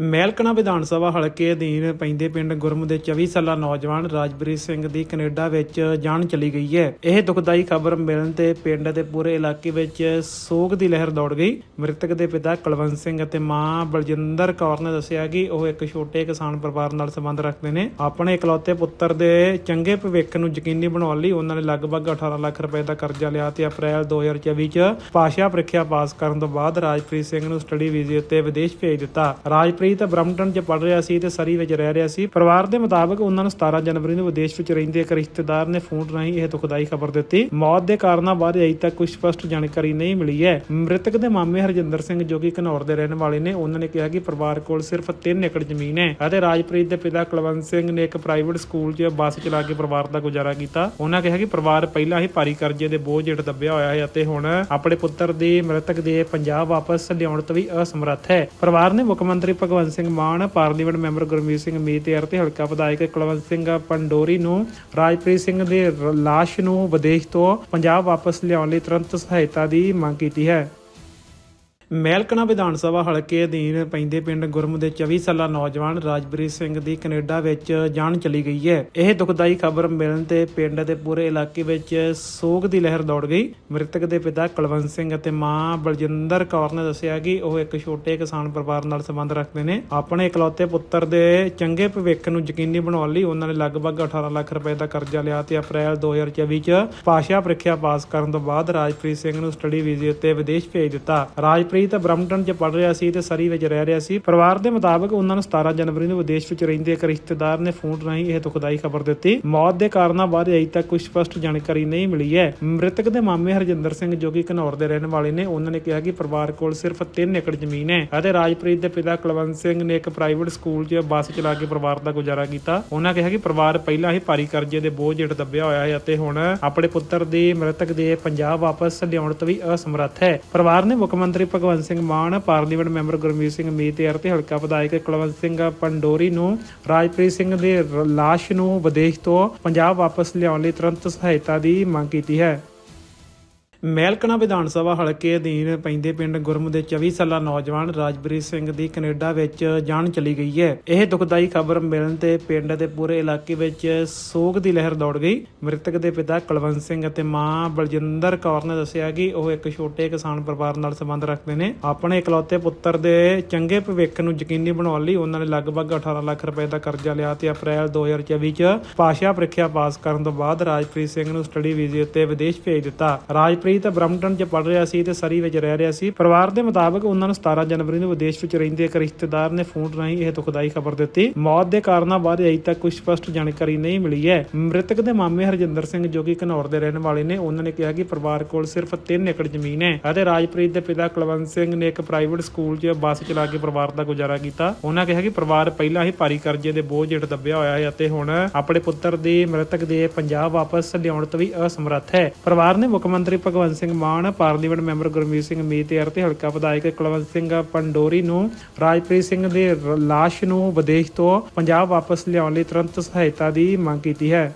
ਮਹਿਲਕਣਾ ਵਿਧਾਨ ਸਭਾ ਹਲਕੇ ਅਧੀਨ ਪੈਂਦੇ ਪਿੰਡ ਗੁਰਮ ਦੇ 24 ਸਾਲਾ ਨੌਜਵਾਨ ਰਾਜਪ੍ਰੀਤ ਸਿੰਘ ਦੀ ਕੈਨੇਡਾ ਵਿੱਚ ਜਾਨ ਚਲੀ ਗਈ ਹੈ। ਇਹ ਦੁਖਦਾਈ ਖਬਰ ਮਿਲਣ ਤੇ ਪਿੰਡ ਦੇ ਪੂਰੇ ਇਲਾਕੇ ਵਿੱਚ ਸੋਗ ਦੀ ਲਹਿਰ ਦੌੜ ਗਈ। ਮ੍ਰਿਤਕ ਦੇ ਪਿਤਾ ਕੁਲਵੰਤ ਸਿੰਘ ਅਤੇ ਮਾਂ ਬਲਜਿੰਦਰ ਕੌਰ ਨੇ ਦੱਸਿਆ ਕਿ ਉਹ ਇੱਕ ਛੋਟੇ ਕਿਸਾਨ ਪਰਿਵਾਰ ਨਾਲ ਸੰਬੰਧ ਰੱਖਦੇ ਨੇ। ਆਪਣੇ ਇਕਲੌਤੇ ਪੁੱਤਰ ਦੇ ਚੰਗੇ ਭਵਿੱਖ ਨੂੰ ਯਕੀਨੀ ਬਣਾਉਣ ਲਈ ਉਹਨਾਂ ਨੇ ਲਗਭਗ 18 ਲੱਖ ਰੁਪਏ ਦਾ ਕਰਜ਼ਾ ਲਿਆ ਤੇ ਅਪ੍ਰੈਲ 2024 ਚ ਪਾਸ਼ਾ ਪ੍ਰੀਖਿਆ ਪਾਸ ਕਰਨ ਤੋਂ ਬਾਅਦ ਰਾਜਪ੍ਰੀਤ ਸਿੰਘ ਨੂੰ ਸਟੱਡੀ ਵੀਜ਼ੇ ਉੱਤੇ ਵਿਦੇਸ਼ ਭੇਜ ਦਿੱਤਾ। ਰਾਜਪ੍ਰੀਤ ਬ੍ਰਮਟਨ 'ਚ ਪੜ ਰਿਹਾ ਸੀ ਤੇ ਸਰੀ ਵਿੱਚ ਰਹਿ ਰਿਹਾ ਸੀ। ਪਰਿਵਾਰ ਦੇ ਮੁਤਾਬਕ ਉਹਨਾਂ ਨੂੰ 17 ਜਨਵਰੀ ਨੂੰ ਵਿਦੇਸ਼ ਵਿੱਚ ਰਹਿੰਦੇ ਇੱਕ ਰਿਸ਼ਤੇਦਾਰ ਨੇ ਫੋਨ ਰਾਹੀਂ ਇਹ ਦੁਖਦਾਈ ਖਬਰ ਦਿੱਤੀ। ਮੌਤ ਦੇ ਕਾਰਨਾਂ ਬਾਰੇ ਅਜੇ ਤੱਕ ਕੁਝ ਸਪਸ਼ਟ ਜਾਣਕਾਰੀ ਨਹੀਂ ਮਿਲੀ ਹੈ। ਮ੍ਰਿਤਕ ਦੇ ਮਾਮੇ ਹਰਜਿੰਦਰ ਸਿੰਘ ਜੋ ਕਿ ਘਨੌਰ ਦੇ ਰਹਿਣ ਵਾਲੇ ਨੇ, ਉਹਨਾਂ ਨੇ ਕਿਹਾ ਕਿ ਪਰਿਵਾਰ ਕੋਲ ਸਿਰਫ 3 ਏਕੜ ਜ਼ਮੀਨ ਹੈ ਅਤੇ ਰਾਜਪ੍ਰੀਤ ਦੇ ਪਿਤਾ ਕੁਲਵੰਤ ਸਿੰਘ ਨੇ ਇੱਕ ਪ੍ਰਾਈਵੇਟ ਸਕੂਲ 'ਚ ਬੱਸ ਚਲਾ ਕੇ ਪਰਿਵਾਰ ਦਾ ਗੁਜ਼ਾਰਾ ਕੀਤਾ। ਉਹਨਾਂ ਕਿਹਾ ਕਿ ਪਰਿਵਾਰ ਪਹਿਲਾਂ ਹੀ ਭਾਰੀ ਕਰਜ਼ੇ ਦੇ ਬੋਝ ਹੇਠ ਦੱਬਿਆ ਹੋਇਆ ਹੈ ਅਤੇ ਹੁਣ ਆਪਣੇ ਪੁੱਤਰ ਦੀ ਮ੍ਰਿਤਕ ਦੇ ਪੰਜਾਬ ਵਾਪਸ ਲਿਆਉਣ ਤੋਂ ਵੀ ਅਸਮਰੱਥ ਹੈ। ਪਰਿਵਾਰ ਨੇ ਮੁੱਖ ਮੰਤਰੀ ਭਗਵੰਤ ਭਗਵੰਤ ਸਿੰਘ ਮਾਨ, ਪਾਰਲੀਮੈਂਟ ਮੈਂਬਰ ਗੁਰਮੀਤ ਸਿੰਘ ਮੀਤੇਰ ਤੇ ਹਲਕਾ ਵਿਧਾਇਕ ਕੁਲਵੰਤ ਸਿੰਘ ਪੰਡੋਰੀ ਨੂੰ ਰਾਜਪ੍ਰੀਤ ਸਿੰਘ ਦੇ ਰ- ਲਾਸ਼ ਨੂੰ ਵਿਦੇਸ਼ ਤੋਂ ਪੰਜਾਬ ਵਾਪਸ ਲਿਆਉਣ ਲਈ ਤੁਰੰਤ ਸਹਾਇਤਾ ਦੀ ਮੰਗ ਕੀਤੀ ਹੈ। ਮਹਿਲਕਣਾ ਵਿਧਾਨ ਸਭਾ ਹਲਕੇ ਅਧੀਨ ਪੈਂਦੇ ਪਿੰਡ ਗੁਰਮ ਦੇ 24 ਸਾਲਾ ਨੌਜਵਾਨ ਰਾਜਪ੍ਰੀਤ ਸਿੰਘ ਦੀ ਕੈਨੇਡਾ ਵਿੱਚ ਜਾਨ ਚਲੀ ਗਈ ਹੈ। ਇਹ ਦੁਖਦਾਈ ਖਬਰ ਮਿਲਣ ਤੇ ਪਿੰਡ ਦੇ ਪੂਰੇ ਇਲਾਕੇ ਵਿੱਚ ਸੋਗ ਦੀ ਲਹਿਰ ਦੌੜ ਗਈ। ਮ੍ਰਿਤਕ ਦੇ ਪਿਤਾ ਕੁਲਵੰਤ ਸਿੰਘ ਅਤੇ ਮਾਂ ਬਲਜਿੰਦਰ ਕੌਰ ਨੇ ਦੱਸਿਆ ਕਿ ਉਹ ਇੱਕ ਛੋਟੇ ਕਿਸਾਨ ਪਰਿਵਾਰ ਨਾਲ ਸੰਬੰਧ ਰੱਖਦੇ ਨੇ। ਆਪਣੇ ਇਕਲੌਤੇ ਪੁੱਤਰ ਦੇ ਚੰਗੇ ਭਵਿੱਖ ਨੂੰ ਯਕੀਨੀ ਬਣਾਉਣ ਲਈ ਉਹਨਾਂ ਨੇ ਲਗਭਗ 18 ਲੱਖ ਰੁਪਏ ਦਾ ਕਰਜ਼ਾ ਲਿਆ ਤੇ ਅਪ੍ਰੈਲ 2024 ਚ ਪਾਸ਼ਾ ਪ੍ਰੀਖਿਆ ਪਾਸ ਕਰਨ ਤੋਂ ਬਾਅਦ ਰਾਜਪ੍ਰੀਤ ਸਿੰਘ ਨੂੰ ਸਟੱਡੀ ਵੀਜ਼ੇ ਉੱਤੇ ਵਿਦੇਸ਼ ਭੇਜ ਦਿੱਤਾ। ਰਾਜਪ੍ਰੀਤ ਬ੍ਰਮਟਨ 'ਚ ਪੜ ਰਿਹਾ ਸੀ ਤੇ ਸਰੀ ਵਿੱਚ ਰਹਿ ਰਿਹਾ ਸੀ। ਪਰਿਵਾਰ ਦੇ ਮੁਤਾਬਕ ਉਹਨਾਂ ਨੂੰ 17 ਜਨਵਰੀ ਨੂੰ ਵਿਦੇਸ਼ ਵਿੱਚ ਰਹਿੰਦੇ ਇੱਕ ਰਿਸ਼ਤੇਦਾਰ ਨੇ ਫੋਨ ਰਾਹੀਂ ਇਹ ਦੁਖਦਾਈ ਖਬਰ ਦਿੱਤੀ। ਮੌਤ ਦੇ ਕਾਰਨਾਂ ਬਾਰੇ ਅਜੇ ਤੱਕ ਕੁਝ ਸਪਸ਼ਟ ਜਾਣਕਾਰੀ ਨਹੀਂ ਮਿਲੀ ਹੈ। ਮ੍ਰਿਤਕ ਦੇ ਮਾਮੇ ਹਰਜਿੰਦਰ ਸਿੰਘ, ਜੋ ਕਿ ਘਨੌਰ ਦੇ ਰਹਿਣ ਵਾਲੇ ਨੇ, ਉਹਨਾਂ ਨੇ ਕਿਹਾ ਕਿ ਪਰਿਵਾਰ ਕੋਲ ਸਿਰਫ 3 ਏਕੜ ਜ਼ਮੀਨ ਹੈ ਅਤੇ ਰਾਜਪ੍ਰੀਤ ਦੇ ਪਿਤਾ ਕੁਲਵੰਤ ਸਿੰਘ ਨੇ ਇੱਕ ਪ੍ਰਾਈਵੇਟ ਸਕੂਲ 'ਚ ਬੱਸ ਚਲਾ ਕੇ ਪਰਿਵਾਰ ਦਾ ਗੁਜ਼ਾਰਾ ਕੀਤਾ। ਉਹਨਾਂ ਕਿਹਾ ਕਿ ਪਰਿਵਾਰ ਪਹਿਲਾਂ ਹੀ ਭਾਰੀ ਕਰਜ਼ੇ ਦੇ ਬੋਝ ਹੇਠ ਦੱਬਿਆ ਹੋਇਆ ਹੈ ਅਤੇ ਹੁਣ ਆਪਣੇ ਪੁੱਤਰ ਦੀ ਮ੍ਰਿਤਕ ਦੇ ਪੰਜਾਬ ਵਾਪਸ ਲਿਆਉਣ ਤੋਂ ਵੀ ਅਸਮਰੱਥ ਹੈ। ਪਰਿਵਾਰ ਨੇ ਮੁੱਖ ਮੰਤਰੀ ਭਗਵੰਤ ਭਗਵੰਤ ਸਿੰਘ ਮਾਨ, ਪਾਰਲੀਮੈਂਟ ਮੈਂਬਰ ਗੁਰਮੀਤ ਸਿੰਘ ਮੀਤੇਰ ਤੇ ਹਲਕਾ ਵਿਧਾਇਕ ਕੁਲਵੰਤ ਸਿੰਘ ਪੰਡੋਰੀ ਨੂੰ ਰਾਜਪ੍ਰੀਤ ਸਿੰਘ ਦੇ ਰ- ਲਾਸ਼ ਨੂੰ ਵਿਦੇਸ਼ ਤੋਂ ਪੰਜਾਬ ਵਾਪਸ ਲਿਆਉਣ ਲਈ ਤੁਰੰਤ ਸਹਾਇਤਾ ਦੀ ਮੰਗ ਕੀਤੀ ਹੈ। ਮਹਿਲਕਣਾ ਵਿਧਾਨ ਸਭਾ ਹਲਕੇ ਅਧੀਨ ਪੈਂਦੇ ਪਿੰਡ ਗੁਰਮ ਦੇ 24 ਸਾਲਾ ਨੌਜਵਾਨ ਰਾਜਪ੍ਰੀਤ ਸਿੰਘ ਦੀ ਕੈਨੇਡਾ ਵਿੱਚ ਜਾਨ ਚਲੀ ਗਈ ਹੈ। ਇਹ ਦੁਖਦਾਈ ਖਬਰ ਮਿਲਣ ਤੇ ਪਿੰਡ ਦੇ ਪੂਰੇ ਇਲਾਕੇ ਵਿੱਚ ਸੋਗ ਦੀ ਲਹਿਰ ਦੌੜ ਗਈ। ਮ੍ਰਿਤਕ ਦੇ ਪਿਤਾ ਕੁਲਵੰਤ ਸਿੰਘ ਅਤੇ ਮਾਂ ਬਲਜਿੰਦਰ ਕੌਰ ਨੇ ਦੱਸਿਆ ਕਿ ਉਹ ਇੱਕ ਛੋਟੇ ਕਿਸਾਨ ਪਰਿਵਾਰ ਨਾਲ ਸੰਬੰਧ ਰੱਖਦੇ ਨੇ। ਆਪਣੇ ਇਕਲੌਤੇ ਪੁੱਤਰ ਦੇ ਚੰਗੇ ਭਵਿੱਖ ਨੂੰ ਯਕੀਨੀ ਬਣਾਉਣ ਲਈ ਉਹਨਾਂ ਨੇ ਲਗਭਗ 18 ਲੱਖ ਰੁਪਏ ਦਾ ਕਰਜ਼ਾ ਲਿਆ ਤੇ ਅਪ੍ਰੈਲ 2024 ਚ ਪਾਸ਼ਾ ਪ੍ਰੀਖਿਆ ਪਾਸ ਕਰਨ ਤੋਂ ਬਾਅਦ ਰਾਜਪ੍ਰੀਤ ਸਿੰਘ ਨੂੰ ਸਟੱਡੀ ਵੀਜ਼ੇ ਉੱਤੇ ਵਿਦੇਸ਼ ਭੇਜ ਦਿੱਤਾ। ਰਾਜਪ੍ਰੀਤ ਬ੍ਰਮਟਨ 'ਚ ਪੜ ਰਿਹਾ ਸੀ ਤੇ ਸਰੀ ਵਿੱਚ ਰਹਿ ਰਿਹਾ ਸੀ। ਪਰਿਵਾਰ ਦੇ ਮੁਤਾਬਕ ਉਹਨਾਂ ਨੂੰ 17 ਜਨਵਰੀ ਨੂੰ ਵਿਦੇਸ਼ ਵਿੱਚ ਰਹਿੰਦੇ ਇੱਕ ਰਿਸ਼ਤੇਦਾਰ ਨੇ ਫੋਨ ਰਾਹੀਂ ਇਹ ਦੁਖਦਾਈ ਖਬਰ ਦਿੱਤੀ। ਮੌਤ ਦੇ ਕਾਰਨਾਂ ਬਾਰੇ ਅਜੇ ਤੱਕ ਕੁਝ ਸਪਸ਼ਟ ਜਾਣਕਾਰੀ ਨਹੀਂ ਮਿਲੀ ਹੈ। ਮ੍ਰਿਤਕ ਦੇ ਮਾਮੇ ਹਰਜਿੰਦਰ ਸਿੰਘ ਜੋ ਕਿ ਘਨੌਰ ਦੇ ਰਹਿਣ ਵਾਲੇ ਨੇ, ਉਹਨਾਂ ਨੇ ਕਿਹਾ ਕਿ ਪਰਿਵਾਰ ਕੋਲ ਸਿਰਫ 3 ਏਕੜ ਜ਼ਮੀਨ ਹੈ ਅਤੇ ਰਾਜਪ੍ਰੀਤ ਦੇ ਪਿਤਾ ਕੁਲਵੰਤ ਸਿੰਘ ਨੇ ਇੱਕ ਪ੍ਰਾਈਵੇਟ ਸਕੂਲ 'ਚ ਬੱਸ ਚਲਾ ਕੇ ਪਰਿਵਾਰ ਦਾ ਗੁਜ਼ਾਰਾ ਕੀਤਾ। ਉਹਨਾਂ ਕਿਹਾ ਕਿ ਪਰਿਵਾਰ ਪਹਿਲਾਂ ਹੀ ਭਾਰੀ ਕਰਜ਼ੇ ਦੇ ਬੋਝ ਹੇਠ ਦੱਬਿਆ ਹੋਇਆ ਹੈ ਅਤੇ ਹੁਣ ਆਪਣੇ ਪੁੱਤਰ ਦੀ ਮ੍ਰਿਤਕ ਦੇ ਪੰਜਾਬ ਵਾਪਸ ਲਿਆਉਣ ਤੋਂ ਵੀ ਅਸਮਰੱਥ ਹੈ। ਪਰਿਵਾਰ ਨੇ ਮੁੱਖ ਮੰਤਰੀ ਭਗਵੰਤ ਭਗਵੰਤ ਸਿੰਘ ਮਾਨ, ਪਾਰਲੀਮੈਂਟ ਮੈਂਬਰ ਗੁਰਮੀਤ ਸਿੰਘ ਮੀਤੇਰ ਤੇ ਹਲਕਾ ਵਿਧਾਇਕ ਕੁਲਵੰਤ ਸਿੰਘ ਪੰਡੋਰੀ ਨੂੰ ਰਾਜਪ੍ਰੀਤ ਸਿੰਘ ਦੇ ਰ- ਲਾਸ਼ ਨੂੰ ਵਿਦੇਸ਼ ਤੋਂ ਪੰਜਾਬ ਵਾਪਸ ਲਿਆਉਣ ਲਈ ਤੁਰੰਤ ਸਹਾਇਤਾ ਦੀ ਮੰਗ ਕੀਤੀ ਹੈ।